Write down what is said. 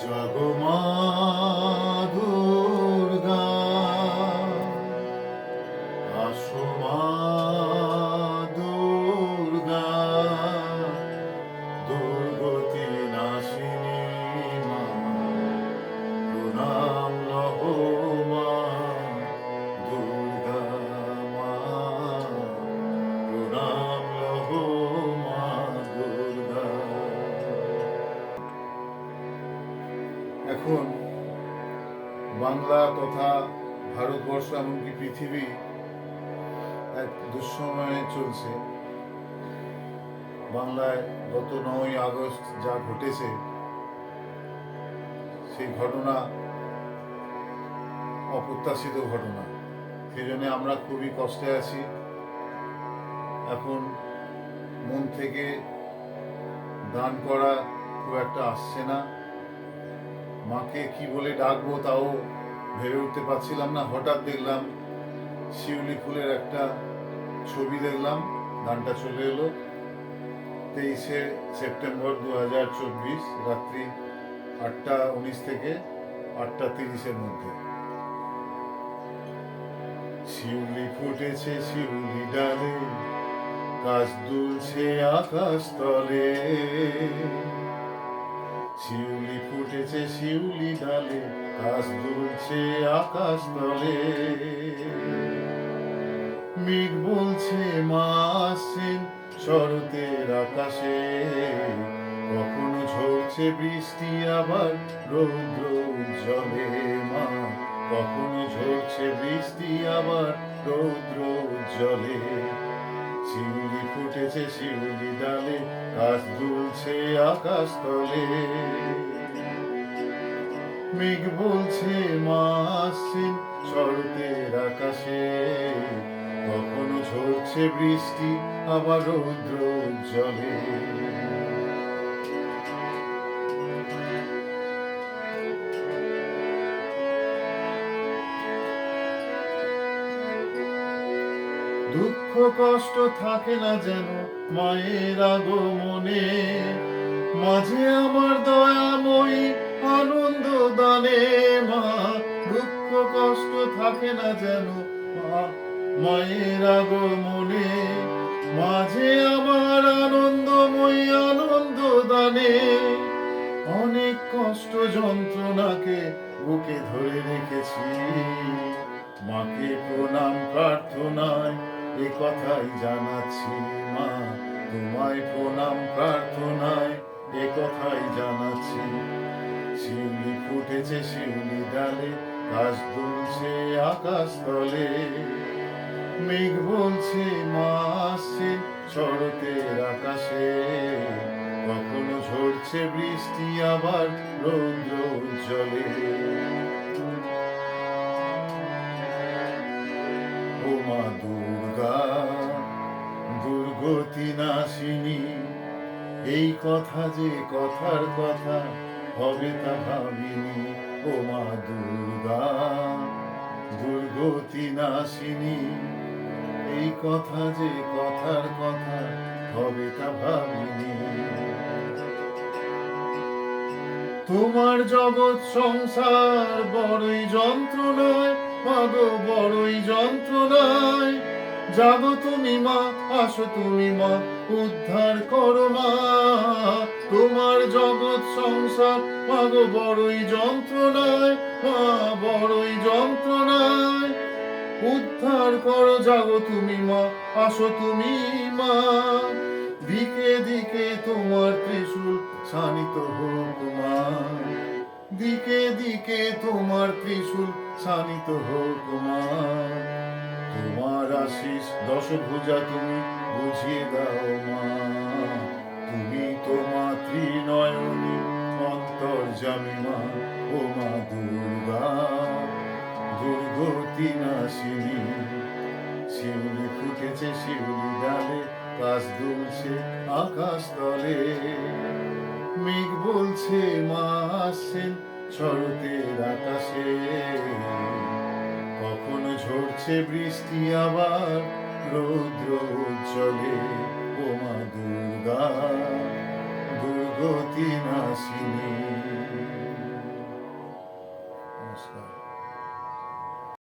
জগমা এখন বাংলা তথা ভারতবর্ষ এমনকি পৃথিবী এক দুঃসময়ে চলছে। বাংলায় গত নয় আগস্ট যা ঘটেছে, সেই ঘটনা অপ্রত্যাশিত ঘটনা। সেই জন্য আমরা খুবই কষ্টে আছি। এখন মন থেকে দান করা খুব একটা আসছে না। মাকে কি বলে ডাকবো তাও ভেবে উঠতে পারছিলাম না। হঠাৎ দেখলাম শিউলি ফুলের একটা ছবি দেখলাম, গানটা চলে এলো। তেইশে সেপ্টেম্বর দু হাজার চব্বিশ, রাত্রি আটটা উনিশ থেকে আটটা তিরিশের মধ্যে। শিউলি ফুটেছে শিউলি ডালে কাজ দুলছে আকাশ তলে। শিউলি ফুটেছে শিউলি ডালে, কাশ দুলছে আকাশ তলে। মেঘ বলছে, মা আসছেন শরতের আকাশে। কখনো ঝরছে বৃষ্টি, আবার রৌদ্র উজ্জ্বলে। মা, কখনো ঝরছে বৃষ্টি, আবার রৌদ্র উজ্জ্বলে। শিউলি ফুটেছে শিউলি ডালে কাশ দুলছে আকাশ তলে। মেঘ বলছে মাসিন শরতের আকাশে। কখনো ঝরছে বৃষ্টি, আবার রৌদ্র উজ্জ্বলে। দুঃখ কষ্ট থাকে না যেন মায়ের আগমনে। মাঝে আমার দয়াময়ী আনন্দ দানে। মা, দুঃখ কষ্ট থাকে না যেন মায়ের আগমনে। মাঝে আমার আনন্দময়ী আনন্দ দানে। অনেক কষ্ট যন্ত্রণাকে বুকে ধরে রেখেছি। মাকে প্রণাম প্রার্থনায় এ কথাই জানাচ্ছি মা, তোমায় প্রণাম, প্রার্থনায় এ কথাই জানাচ্ছি। শিউলি ফুটেছে শিউলি ডালে, কাশ দুলছে আকাশ তলে। মেঘ বলছে, মা আসছে শরতের আকাশে। কখনো ঝরছে বৃষ্টি, আবার রৌদ্র উজ্জ্বলে মা দুর্গা দুর্গতি নাশিনী, এই কথা যে কথার কথা হবে তা ভাবিনি। ও মা দুর্গা দুর্গতি নাশিনী, এই কথা যে কথার কথা হবে তা ভাবিনি। তোমার জগৎ সংসার বড়ই যন্ত্রণায় মাগো বড়ই যন্ত্রণায়। জাগো তুমি মা, আসো তুমি মা, উদ্ধার করো মা। তোমার জগৎ সংসার, মাগো বড়ই যন্ত্রণায়, মা বড়ই যন্ত্রণায়। উদ্ধার করো, জাগো তুমি মা, আসো তুমি মা। দিকে দিকে তোমার ত্রিশূল শানিত হোক মা। দিকে দিকে তোমার ত্রিশূল শানিত হোক তোমার আশিস দশভুজা তুমি বুঝিয়ে দাও মা। তুমি তো মাতৃনয়নী অন্তর্জামী মা ও মা দুর্গা। দুর্গতি নাশিনী, শিউলি ফুটেছে, শিউলি ডালে, কাশ দুলছে আকাশ তলে। মেঘ বলছে মাসেন শরতের আকাশে। কখনো ঝরছে বৃষ্টি আবার, রৌদ্র উজ্জ্বলে ওমা দুর্গা। দুর্গতি নাসিনী নমস্কার।